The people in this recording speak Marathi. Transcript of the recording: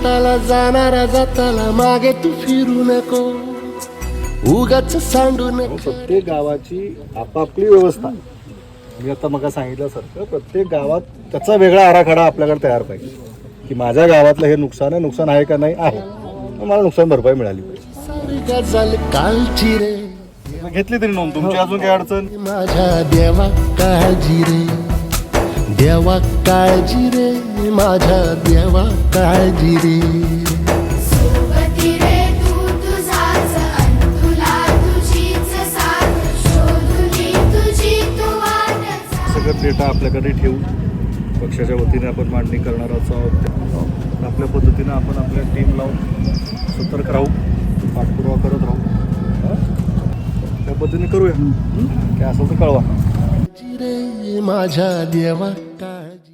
हाताला जाणारा जाताला मागे तू फिरू नको. उगाच सांडू नको. प्रत्येक गावाची आपापली व्यवस्था. मी आता मग सांगितल्यासारखं प्रत्येक गावात त्याचा वेगळा आराखडा आपल्याकडे तयार पाहिजे. की माझ्या गावातलं हे नुकसान आहे नुकसान आहे का नाही आहे. मग मला नुकसान भरपाई मिळाली पाहिजे. सारी गजाल कालची रे. घेतली तरी नोंद तुमची अजून काय अडचण? माझ्या देवा काळजी रे. देवा काळजी रे. माझ्या देवा काळजी रे सोबती रे तू तुझाच अन तुला तुझीच साथ शोधुनी तुझी तू वाट चाल. सगळं डेटा आपल्याकडे ठेवून पक्षाच्या वतीने आपण मांडणी करणार आहोत आपल्या पद्धतीनं आपण आपल्या टीम लावून सतर्क राहू पाठपुरावा करत राहू हा? त्या पद्धतीने करूया? काय असेल तर कळवा माझ्या देवा काळजी